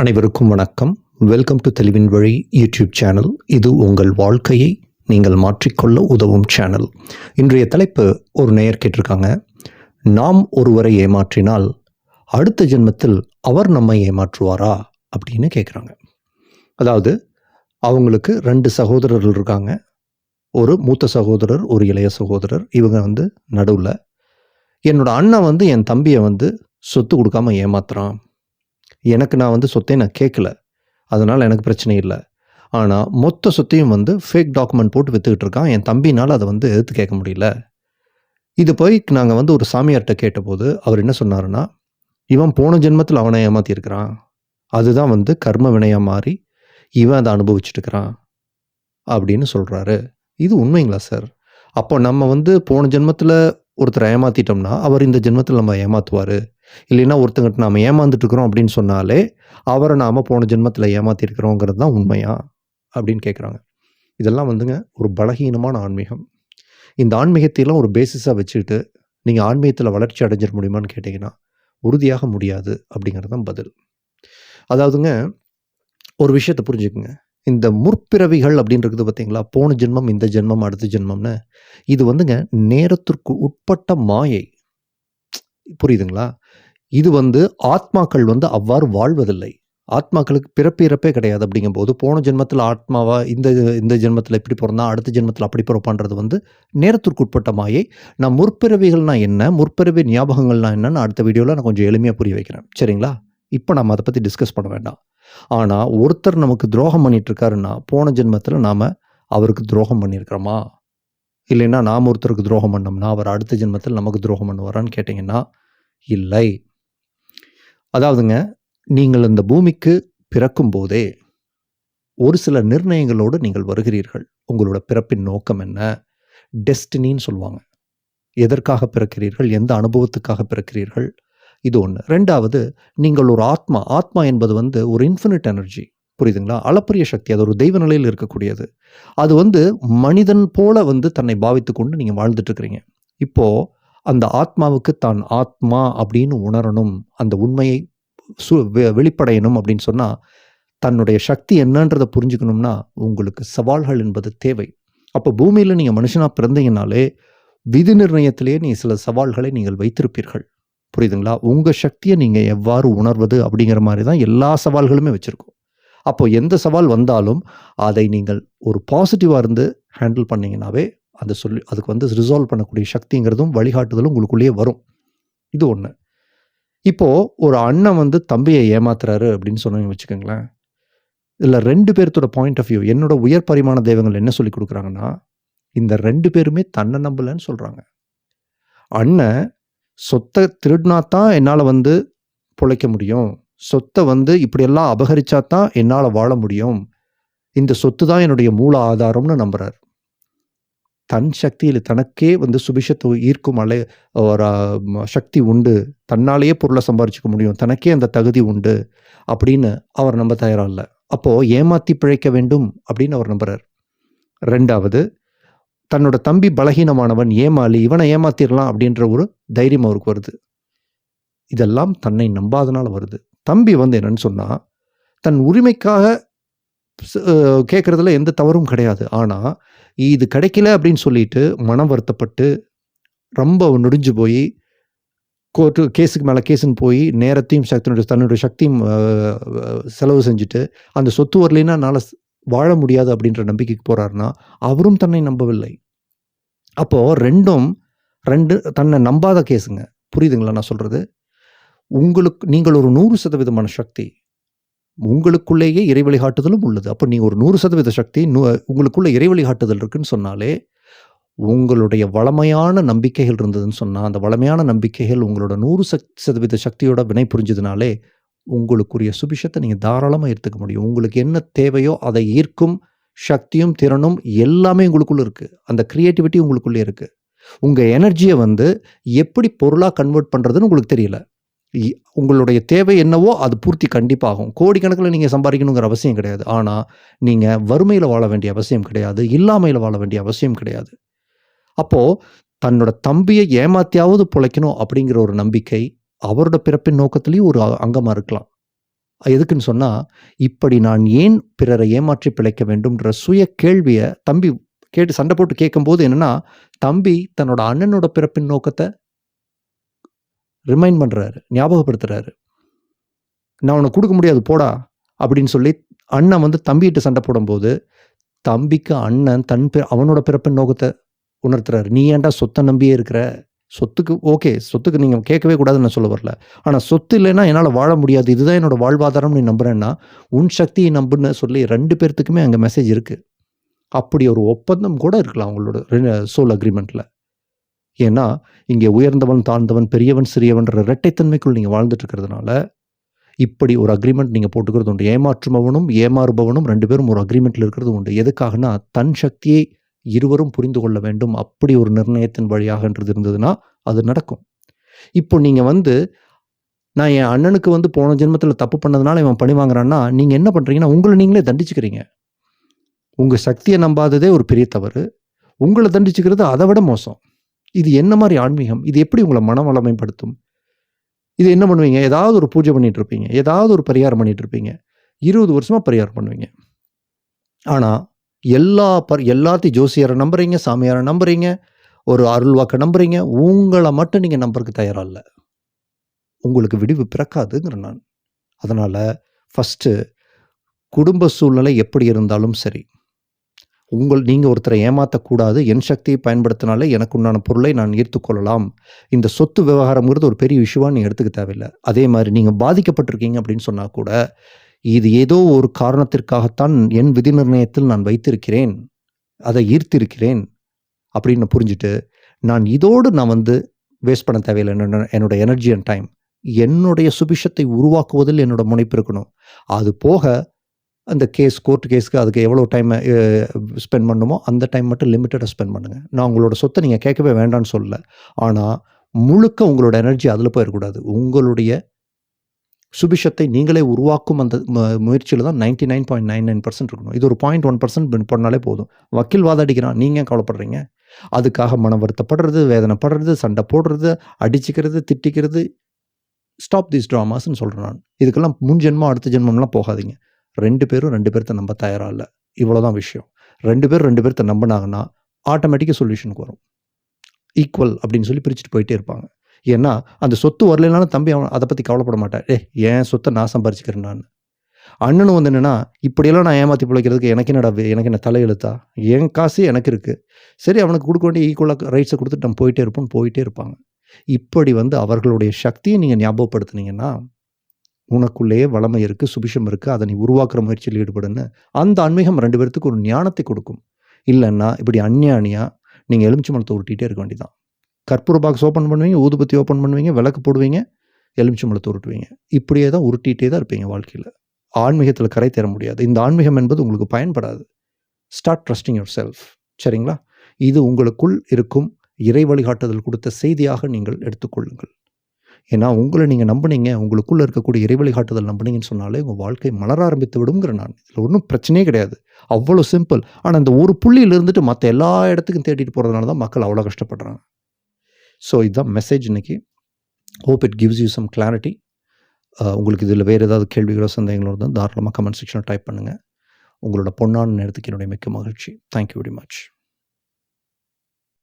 அனைவருக்கும் வணக்கம். Welcome to தெளிவின் வழி யூடியூப் சேனல் இது உங்கள் வாழ்க்கையை நீங்கள் மாற்றிக்கொள்ள உதவும் சேனல் இன்றைய தலைப்பு ஒரு நேயர் கேட்டிருக்காங்க. நாம் ஒருவரை ஏமாற்றினால் அடுத்த ஜென்மத்தில் அவர் நம்மை ஏமாற்றுவாரா அப்படின்னு கேட்குறாங்க அதாவது அவங்களுக்கு ரெண்டு சகோதரர்கள் இருக்காங்க. ஒரு மூத்த சகோதரர் ஒரு இளைய சகோதரர். இவங்க வந்து நடுவில். என்னோடய அண்ணன் வந்து என் தம்பியை வந்து சொத்து கொடுக்காம ஏமாத்துறான். எனக்கு நான் வந்து சொத்தை நான் கேட்கல. அதனால் எனக்கு பிரச்சனை இல்லை. ஆனால் மொத்த சொத்தையும் வந்து ஃபேக் டாக்குமெண்ட் போட்டு விற்றுக்கிட்டு இருக்கான். என் தம்பினால் அதை வந்து எதிர்த்து கேட்க முடியல. இது போய் நாங்கள் வந்து ஒரு சாமியார்கிட்ட கேட்டபோது அவர் என்ன சொன்னாருன்னா இவன் போன ஜென்மத்தில் அவனை ஏமாற்றியிருக்கிறான் அதுதான் வந்து கர்ம வினையாக மாறி இவன் அதை அனுபவிச்சுட்டுக்கிறான் அப்படின்னு சொல்கிறாரு இது உண்மைங்களா சார்? அப்போ நம்ம வந்து போன ஜென்மத்தில் ஒருத்தரை ஏமாற்றிட்டோம்னா அவர் இந்த ஜென்மத்தில் நம்ம ஏமாத்துவார். இல்லைன்னா ஒருத்தங்கிட்ட நாம் ஏமாந்துட்டுருக்குறோம் அப்படின்னு சொன்னாலே அவரை நாம் போன ஜென்மத்தில் ஏமாற்றிருக்கிறோங்கிறது தான் உண்மையா? அப்படின்னு கேட்குறாங்க இதெல்லாம் வந்துங்க ஒரு பலகீனமான ஆன்மீகம். இந்த ஆன்மீகத்தையெல்லாம் ஒரு பேசிஸாக வச்சுக்கிட்டு நீங்கள் ஆன்மீகத்தில் வளர்ச்சி அடைஞ்சிட முடியுமான்னு கேட்டிங்கன்னா உறுதியாக முடியாது அப்படிங்கிறது தான் பதில். அதாவதுங்க ஒரு விஷயத்தை புரிஞ்சுக்குங்க. இந்த முற்பிறவிகள் அப்படின்றது பார்த்தீங்களா? போன ஜென்மம் இந்த ஜென்மம் அடுத்த ஜென்மம்னு. இது வந்துங்க நேரத்திற்கு உட்பட்ட மாயை. புரியுதுங்களா? இது வந்து ஆத்மாக்கள் வந்து அவ்வாறு வாழ்வதில்லை. ஆத்மாக்களுக்கு பிறப்பு இறப்பே கிடையாது அப்படிங்கும்போது போன ஜென்மத்தில் ஆத்மாவா இந்த இந்த ஜென்மத்தில் இப்படி பிறந்தா அடுத்த ஜென்மத்தில் அப்படி பிறப்பான்றது வந்து நேரத்திற்கு உட்பட்ட மாயை. நான் முற்பிறவிகள்னா என்ன? முற்பிறவி ஞாபகங்கள்னா என்னன்னு அடுத்த வீடியோவில் நான் கொஞ்சம் எளிமையாக புரிய வைக்கிறேன். சரிங்களா? இப்போ நம்ம அதை பற்றி டிஸ்கஸ் பண்ண வேண்டாம். ஆனால் ஒருத்தர் நமக்கு துரோகம் பண்ணிட்டு இருக்காருன்னா போன ஜென்மத்தில் நாம் அவருக்கு துரோகம் பண்ணியிருக்கிறோமா? இல்லைன்னா நாம் ஒருத்தருக்கு துரோகம் பண்ணோம்னா அவர் அடுத்த ஜென்மத்தில் நமக்கு துரோகம் பண்ணுவாரான்னு கேட்டிங்கன்னா இல்லை. அதாவதுங்க நீங்கள் இந்த பூமிக்கு பிறக்கும் போதே ஒரு சில நிர்ணயங்களோடு நீங்கள் வருகிறீர்கள். உங்களோட பிறப்பின் நோக்கம் என்ன? டெஸ்டினின்னு சொல்லுவாங்க. எதற்காக பிறக்கிறீர்கள்? எந்த அனுபவத்துக்காக பிறக்கிறீர்கள்? இது ஒன்று ரெண்டாவது நீங்கள் ஒரு ஆத்மா ஆத்மா என்பது வந்து ஒரு இன்ஃபினிட் எனர்ஜி புரியுதுங்களா? அளப்பரிய சக்தி அது ஒரு தெய்வ நிலையில் இருக்கக்கூடியது. அது வந்து மனிதன் போல வந்து தன்னை பாவித்து கொண்டு நீங்கள் வாழ்ந்துட்டு இருக்கிறீங்க அந்த ஆத்மாவுக்கு தான் ஆத்மா அப்படின்னு உணரணும் அந்த உண்மையை சு வெ- வெளிப்படையணும் அப்படின்னு சொன்னால் தன்னுடைய சக்தி என்னன்றதை புரிஞ்சுக்கணும்னா உங்களுக்கு சவால்கள் என்பது தேவை. அப்போ பூமியில் நீங்கள் மனுஷனாக பிறந்தீங்கனாலே விதி நிர்ணயத்திலேயே நீ சில சவால்களை நீங்கள் வைத்திருப்பீர்கள். புரியுதுங்களா? உங்கள் சக்தியை நீங்கள் எவ்வாறு உணர்வது அப்படிங்கிற மாதிரி தான் எல்லா சவால்களுமே வச்சுருக்கோம். அப்போது எந்த சவால் வந்தாலும் அதை நீங்கள் ஒரு பாசிட்டிவாக இருந்து ஹேண்டில் பண்ணிங்கனாவே அந்த சொல்லி அதுக்கு வந்து ரிசால்வ் பண்ணக்கூடிய சக்திங்கிறதும் வழிகாட்டுதலும் உங்களுக்குள்ளேயே வரும். இது ஒன்று இப்போது ஒரு அண்ணன் வந்து தம்பியை ஏமாத்துறாரு அப்படின்னு சொன்னீங்க வச்சுக்கோங்களேன். இதில் ரெண்டு பேர்த்தோட பாயிண்ட் ஆஃப் வியூ என்னோட உயர் பரிமாண தெய்வங்கள் என்ன சொல்லி கொடுக்குறாங்கன்னா இந்த ரெண்டு பேருமே தன்னை நம்பலன்னு சொல்கிறாங்க அண்ணன் சொத்தை திருடினா தான் என்னால் வந்து பிழைக்க முடியும். சொத்தை வந்து இப்படியெல்லாம் அபகரிச்சா தான் என்னால் வாழ முடியும். இந்த சொத்து தான் என்னுடைய மூல ஆதாரம்னு நம்புகிறார் தன் சக்தியில் தனக்கே வந்து சுபிஷத்தை ஈர்க்கும் அலை ஒரு சக்தி உண்டு. தன்னாலேயே பொருளை சம்பாரிச்சுக்க முடியும். தனக்கே அந்த தகுதி உண்டு அப்படின்னு அவர் நம்ப தயாராக இல்லை. அப்போது ஏமாற்றி பிழைக்க வேண்டும் அப்படின்னு அவர் நம்புகிறார் ரெண்டாவது தன்னோட தம்பி பலகீனமானவன் ஏமாளி இவனை ஏமாத்திரலாம் அப்படின்ற ஒரு தைரியம் அவருக்கு வருது. இதெல்லாம் தன்னை நம்பாதனால வருது. தம்பி வந்து என்னன்னு சொன்னால் தன் உரிமைக்காக கேட்குறதுல எந்த தவறும் கிடையாது. ஆனால் இது கிடைக்கல அப்படின்னு சொல்லிட்டு மனம் வருத்தப்பட்டு ரொம்ப நொடிஞ்சு போய் கோர்ட்டு கேஸுக்கு மேலே கேஸுன்னு போய் நேரத்தையும் சக்தினுடைய தன்னுடைய சக்தியும் செலவு செஞ்சுட்டு அந்த சொத்து வரலைன்னா என்னால் வாழ முடியாது அப்படின்ற நம்பிக்கைக்கு போகிறாருன்னா அவரும் தன்னை நம்பவில்லை. அப்போது ரெண்டும் ரெண்டு தன்னை நம்பாத கேஸுங்க. புரியுதுங்களா நான் சொல்கிறது உங்களுக்கு நீங்கள் ஒரு நூறு சதவீதமான சக்தி உங்களுக்குள்ளேயே இறைவழி காட்டுதலும் உள்ளது. அப்போ நீங்கள் ஒரு நூறு சதவீத சக்தி நூ உங்களுக்குள்ளே இறைவழி காட்டுதல் இருக்குன்னு சொன்னாலே உங்களுடைய வளமையான நம்பிக்கைகள் இருந்ததுன்னு சொன்னால் அந்த வளமையான நம்பிக்கைகள் உங்களோட நூறு சக் சதவீத சக்தியோட வினை புரிஞ்சதுனாலே உங்களுக்குரிய சுபிஷத்தை நீங்கள் தாராளமாக எடுத்துக்க முடியும். உங்களுக்கு என்ன தேவையோ அதை ஈர்க்கும் சக்தியும் திறனும் எல்லாமே உங்களுக்குள்ளே இருக்குது அந்த க்ரியேட்டிவிட்டி உங்களுக்குள்ளே இருக்குது உங்கள் எனர்ஜியை வந்து எப்படி பொருளாக கன்வெர்ட் பண்ணுறதுன்னு உங்களுக்கு தெரியல. இ- உங்களுடைய தேவை என்னவோ அது பூர்த்தி கண்டிப்பாகும் கோடிக்கணக்கில் நீங்கள் சம்பாதிக்கணுங்கிற அவசியம் கிடையாது. ஆனால் நீங்கள் வறுமையில் வாழ வேண்டிய அவசியம் கிடையாது. இல்லாமையில் வாழ வேண்டிய அவசியம் கிடையாது. அப்போது தன்னோட தம்பியை ஏமாத்தியாவது பிழைக்கணும் அப்படிங்கிற ஒரு நம்பிக்கை அவரோட பிறப்பின் நோக்கத்திலையும் ஒரு அங்கமாக இருக்கலாம். எதுக்குன்னு சொன்னால் இப்படி நான் ஏன் பிறரை ஏமாற்றி பிழைக்க வேண்டும்ன்ற சுய கேள்வியை தம்பி கேட்டு சண்டை போட்டு கேட்கும்போது என்னென்னா தம்பி தன்னோட அண்ணனோட பிறப்பின் நோக்கத்தை ரிமைண்ட் பண்ணுறாரு ஞாபகப்படுத்துறாரு. நான் உனக்கு கொடுக்க முடியாது போடா அப்படின்னு சொல்லி அண்ணன் வந்து தம்பிகிட்ட சண்டை போடும்போது தம்பிக்கு அண்ணன் தன் அவனோட பிறப்பின் நோக்கத்தை உணர்த்துறாரு. நீ ஏன்டா சொத்தை நம்பியே இருக்கிற? சொத்துக்கு ஓகே சொத்துக்கு நீங்கள் கேட்கவே கூடாதுன்னு நான் சொல்ல வரல. ஆனால் சொத்து இல்லைன்னா என்னால் வாழ முடியாது. இதுதான் என்னோட வாழ்வாதாரம் நீ நம்புறேன்னா உன் சக்தியை நம்புன்னு சொல்லி ரெண்டு பேர்த்துக்குமே அங்கே மெசேஜ் இருக்குது அப்படி ஒரு ஒப்பந்தம் கூட இருக்கலாம் அவங்களோட சோல் அக்ரிமெண்ட்டில் ஏன்னா இங்கே உயர்ந்தவன் தாழ்ந்தவன் பெரியவன் சிறியவன்ற இரட்டைத்தன்மைக்குள் நீங்கள் வாழ்ந்துட்டு இருக்கிறதுனால இப்படி ஒரு அக்ரிமெண்ட் நீங்கள் போட்டுக்கிறது உண்டு. ஏமாற்றுபவனும் ஏமாறுபவனும் ரெண்டு பேரும் ஒரு அக்ரிமெண்ட்டில் இருக்கிறது உண்டு. எதுக்காகனா தன் சக்தியை இருவரும் புரிந்து கொள்ள வேண்டும். அப்படி ஒரு நிர்ணயத்தின் வழியாகன்றது இருந்ததுன்னா அது நடக்கும். இப்போ நீங்கள் வந்து நான் என் அண்ணனுக்கு வந்து போன ஜென்மத்தில் தப்பு பண்ணதுனால இவன் பணி வாங்குறான்னா நீங்கள் என்ன பண்ணுறீங்கன்னா உங்களை நீங்களே தண்டிச்சுக்கிறீங்க. உங்கள் சக்தியை நம்பாததே ஒரு பெரிய தவறு. உங்களை தண்டிச்சுக்கிறது அதை விட மோசம். இது என்ன மாதிரி ஆன்மீகம்? இது எப்படி உங்களை மன வளமைப்படுத்தும்? இது என்ன பண்ணுவீங்க? ஏதாவது ஒரு பூஜை பண்ணிட்டு இருப்பீங்க. ஏதாவது ஒரு பரிகாரம் பண்ணிட்டு இருப்பீங்க. இருபது வருஷமா பரிகாரம் பண்ணுவீங்க. ஆனால் எல்லா பர் எல்லாத்தையும் ஜோசியரை நம்புறீங்க சாமியாரை நம்புறீங்க ஒரு அருள்வாக்கை நம்புறீங்க உங்களை மட்டும் நீங்கள் நம்புறதுக்கு தயாராக இல்லை. உங்களுக்கு விடிவு பிறக்காதுங்கிற நான். அதனால் ஃபஸ்ட்டு குடும்ப சூழ்நிலை எப்படி இருந்தாலும் சரி உங்கள் நீங்கள் ஒருத்தரை ஏமாற்றக்கூடாது என் சக்தியை பயன்படுத்தினாலே எனக்கு உண்டான பொருளை நான் ஈர்த்துக்கொள்ளலாம் இந்த சொத்து விவகாரம்ங்கிறது ஒரு பெரிய விஷயமாக நீங்கள் எடுத்துக்க தேவையில்லை. அதே மாதிரி நீங்கள் பாதிக்கப்பட்டிருக்கீங்க அப்படின்னு சொன்னால் கூட இது ஏதோ ஒரு காரணத்திற்காகத்தான் என் விதி நிர்ணயத்தில் நான் வைத்திருக்கிறேன் அதை ஈர்த்திருக்கிறேன் அப்படின்னு புரிஞ்சுட்டு நான் இதோடு நான் வந்து வேஸ்ட் பண்ண தேவையில்லை. என்னோட என்னோட எனர்ஜி அண்ட் டைம் என்னுடைய சுபிஷத்தை உருவாக்குவதில் என்னோட முனைப்பு இருக்கணும். அது போக அந்த கேஸ் கோர்ட் கேஸ்க்கு அதுக்கு எவ்வளோ டைம் ஸ்பெண்ட் பண்ணுமோ அந்த டைம் மட்டும் லிமிட்டடாக ஸ்பெண்ட் பண்ணுங்கள் நான் உங்களோட சொத்தை நீங்கள் கேட்கவே வேண்டாம்னு சொல்லலை. ஆனால் முழுக்க உங்களோட எனர்ஜி அதில் போயிடக்கூடாது. உங்களுடைய சுபிஷத்தை நீங்களே உருவாக்கும் அந்த முயற்சியில் தான் ninety nine point nine nine percent இருக்கணும். இது ஒரு பாயிண்ட் ஒன் பர்சன்ட் பண்ணாலே போதும். வக்கீல் வாதாடிக்கிறான் நீங்கள் கவலைப்படுறீங்க? அதுக்காக மனம் வருத்தப்படுறது வேதனைப்படுறது சண்டை போடுறது அடிச்சுக்கிறது திட்டிக்கிறது. ஸ்டாப் தீஸ் ட்ராமாஸ்ன்னு சொல்கிறேன் நான். இதுக்கெல்லாம் முன் ஜென்மம் அடுத்த ஜென்மம்லாம் போகாதீங்க. ரெண்டு பேரும் ரெண்டு பேர்த்த நம்ப தயாராக இல்லை. இவ்வளோதான் விஷயம். ரெண்டு பேரும் ரெண்டு பேர்த்த நம்பினாங்கன்னா ஆட்டோமேட்டிக்காக சொல்யூஷனுக்கு வரும். ஈக்குவல் அப்படின்னு சொல்லி பிரிச்சுட்டு போயிட்டே இருப்பாங்க. ஏன்னா அந்த சொத்து வரலைனாலும் தம்பி அவன் அதை பற்றி கவலைப்பட மாட்டான். ஏ என் சொத்தை நான் சம்பாரிச்சுக்கிறேன் நான்? அண்ணனும் வந்து என்னென்னா இப்படியெல்லாம் நான் ஏமாற்றி பிழைக்கிறதுக்கு எனக்கு என்னடா எனக்கு என்ன தலையெழுத்தா? என் காசு எனக்கு இருக்குது சரி அவனுக்கு கொடுக்க வேண்டிய ஈக்குவலாக ரைட்ஸை கொடுத்துட்டு நம்ம போயிட்டே இருப்போம் போயிட்டே இருப்பாங்க. இப்படி வந்து அவர்களுடைய சக்தியை நீங்கள் ஞாபகப்படுத்துனீங்கன்னா உனக்குள்ளேயே வளமை இருக்குது சுபிஷம் இருக்குது அதை நீ உருவாக்குற முயற்சியில் ஈடுபடுன்னு அந்த ஆன்மீகம் ரெண்டு பேர்த்துக்கு ஒரு ஞானத்தை கொடுக்கும். இல்லைன்னா இப்படி அந்நியானியாக நீங்கள் எலுமிச்சை மலத்தை உருட்டிகிட்டே இருக்க வேண்டியதான் கற்பூர பாக்ஸ் ஓப்பன் பண்ணுவீங்க ஊதுபத்தி ஓப்பன் பண்ணுவீங்க விளக்கு போடுவீங்க எலுமிச்சை உருட்டுவீங்க. இப்படியே தான் உருட்டிகிட்டே தான் இருப்பீங்க வாழ்க்கையில். ஆன்மீகத்தில் கரை தேர முடியாது. இந்த ஆன்மீகம் என்பது உங்களுக்கு பயன்படாது. ஸ்டார்ட் ட்ரஸ்டிங் யுவர் செல்ஃப் சரிங்களா? இது உங்களுக்குள் இருக்கும் இறை வழிகாட்டுதல் கொடுத்த செய்தியாக நீங்கள் எடுத்துக்கொள்ளுங்கள். ஏன்னா உங்களை நீங்கள் நம்புனீங்க உங்களுக்குள்ளே இருக்கக்கூடிய இறை வழிகாட்டுதல் நம்புனீங்கன்னு சொன்னாலே உங்கள் வாழ்க்கை மலர ஆரம்பித்து விடுங்கிற நான். இதில் ஒன்றும் பிரச்சனையே கிடையாது. அவ்வளோ சிம்பிள் ஆனால் இந்த ஒரு புள்ளியில் இருந்துட்டு மற்ற எல்லா இடத்துக்கும் தேடிட்டு போகிறதுனால தான் மக்கள் அவ்வளோ கஷ்டப்படுறாங்க. ஸோ இதுதான் மெசேஜ் இன்றைக்கி hope it gives you some clarity உங்களுக்கு இதில் வேறு ஏதாவது கேள்விகளோ சந்தேகங்களோ இருந்தால் தாராளமாக கமெண்ட் செக்ஷனில் டைப் பண்ணுங்கள் உங்களோட பொன்னான நேரத்துக்கு என்னுடைய மிக்க மகிழ்ச்சி. Thank you very much